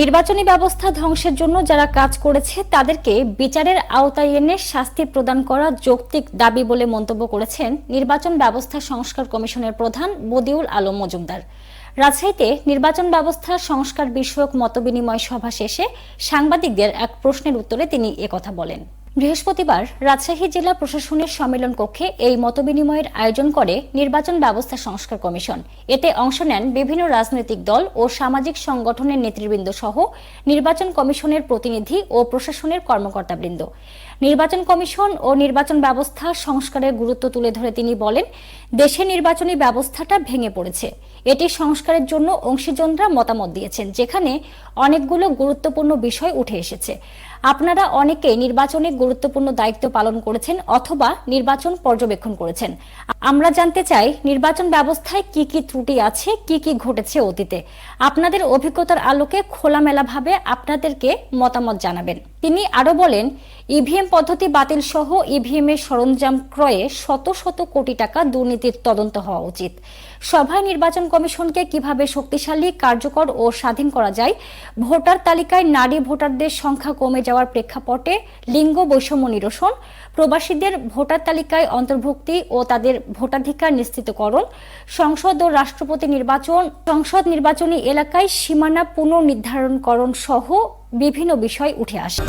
নির্বাচনী ব্যবস্থা ধ্বংসের জন্য যারা কাজ করেছে, তাদেরকে বিচারের আওতায় এনে শাস্তি প্রদান করা যৌক্তিক দাবি বলে মন্তব্য করেছেন নির্বাচন ব্যবস্থা সংস্কার কমিশনের প্রধান বদিউল আলম মজুমদার। রাজশাহীতে নির্বাচন ব্যবস্থা সংস্কার বিষয়ক মতবিনিময় সভা শেষে সাংবাদিকদের এক প্রশ্নের উত্তরে তিনি একথা বলেন। বৃহস্পতিবার রাজশাহী জেলা প্রশাসনের সম্মেলন কক্ষে এই মতবিনিময়ের আয়োজন করে নির্বাচন ব্যবস্থা সংস্কার কমিশন। এতে অংশ নেন বিভিন্ন রাজনৈতিক দল ও সামাজিক সংগঠনের নেতৃবৃন্দ সহ নির্বাচন কমিশনের প্রতিনিধি ও প্রশাসনের কর্মকর্তাবৃন্দ। নির্বাচন কমিশন ও নির্বাচন ব্যবস্থা সংস্কারের গুরুত্ব তুলে ধরে তিনি বলেন, দেশে নির্বাচনী ব্যবস্থাটা ভেঙে পড়েছে। এটি সংস্কারের জন্য অংশীজনরা মতামত দিয়েছেন, যেখানে অনেকগুলো গুরুত্বপূর্ণ বিষয় উঠে এসেছে। আপনারা অনেকে নির্বাচনে গুরুত্বপূর্ণ দায়িত্ব পালন করেছেন অথবা নির্বাচন পর্যবেক্ষণ করেছেন। আমরা জানতে চাই, নির্বাচন ব্যবস্থায় কি কি ত্রুটি আছে, কি কি ঘটেছে অতীতে? আপনাদের অভিজ্ঞতার আলোকে খোলামেলাভাবে আপনাদেরকে মতামত জানাবেন। তিনি আরও বলেন, ইভিএম পদ্ধতি বাতিল সহ ইভিএম এর সরঞ্জাম ক্রয়ে শত শত কোটি টাকা দুর্নীতির তদন্ত হওয়া উচিত। সভায় নির্বাচন কমিশনকে কীভাবে শক্তিশালী, কার্যকর ও স্বাধীন করা যায়, ভোটার তালিকায় নারী ভোটারদের সংখ্যা কমে যাওয়ার প্রেক্ষাপটে লিঙ্গ বৈষম্য নিরসন, প্রবাসীদের ভোটার তালিকায় অন্তর্ভুক্তি ও তাদের ভোটাধিকার নিশ্চিতকরণ, সংসদ ও রাষ্ট্রপতি নির্বাচন, সংসদ নির্বাচনী এলাকায় সীমানা পুনর্নির্ধারণকরণ সহ বিভিন্ন বিষয় উঠে আসে।